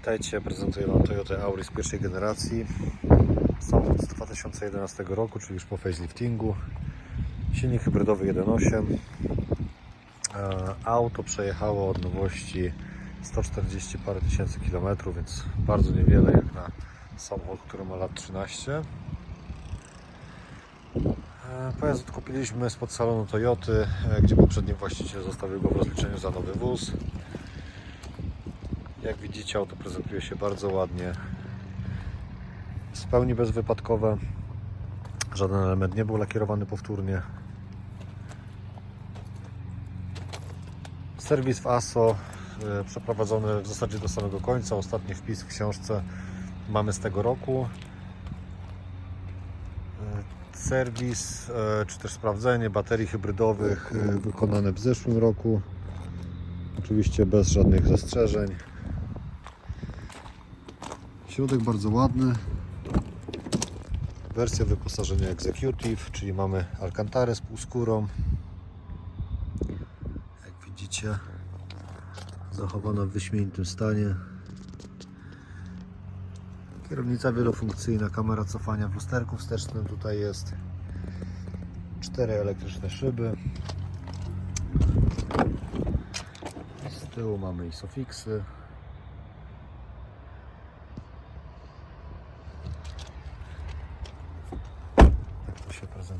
Witajcie, prezentuję Wam Toyota Auris pierwszej generacji. Samochód z 2011 roku, czyli już po faceliftingu. Silnik hybrydowy 1.8. E, Auto przejechało od nowości 140 parę tysięcy kilometrów, więc bardzo niewiele jak na samochód, który ma lat 13. E, Pojazd odkupiliśmy spod salonu Toyoty, e, gdzie poprzedni właściciel zostawił go w rozliczeniu za nowy wóz. Jak widzicie, auto prezentuje się bardzo ładnie. W pełni bezwypadkowe. Żaden element nie był lakierowany powtórnie. Serwis w ASO e, przeprowadzony w zasadzie do samego końca. Ostatni wpis w książce mamy z tego roku. E, Serwis e, czy też sprawdzenie baterii hybrydowych wykonane w zeszłym roku. Oczywiście bez żadnych zastrzeżeń. Środek bardzo ładny. Wersja wyposażenia Executive, czyli mamy Alcantarę z półskórą. Jak widzicie, zachowana w wyśmienitym stanie. Kierownica wielofunkcyjna, kamera cofania w lusterku wstecznym tutaj jest. Cztery elektryczne szyby. Z tyłu mamy isofixy. Tak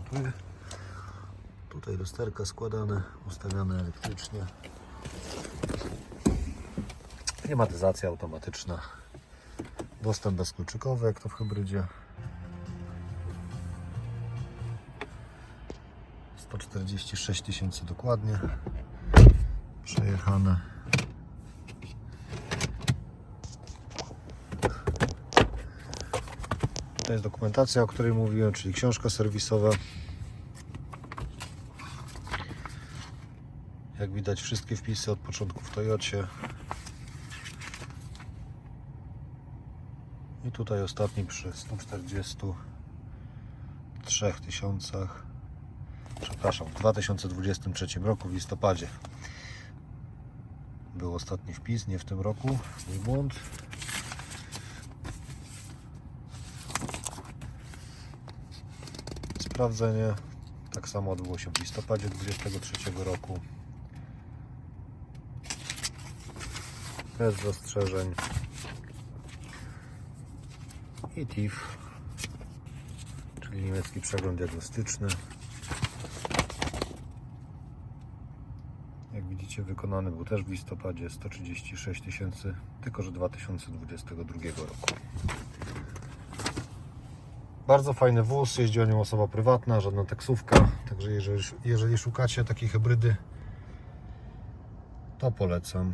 Tutaj lusterka składane, ustawiane elektrycznie. Klimatyzacja automatyczna. Dostęp bezkluczykowy, jak to w hybrydzie. 146 tysięcy dokładnie. Przejechane. To jest dokumentacja, o której mówiłem, czyli książka serwisowa. Jak widać wszystkie wpisy od początku w Toyocie. I tutaj ostatni przy 143 tysiącach. Przepraszam, w 2023 roku w listopadzie. Był ostatni wpis, nie w tym roku. Mój błąd. Sprawdzenie tak samo odbyło się w listopadzie 2023 roku. Bez zastrzeżeń. I TIF, czyli niemiecki przegląd diagnostyczny. Jak widzicie, wykonany był też w listopadzie 136 tysięcy, tylko że 2022 roku. Bardzo fajny wóz, jeździ o nią osoba prywatna, żadna taksówka. Także jeżeli, jeżeli szukacie takiej hybrydy, to polecam.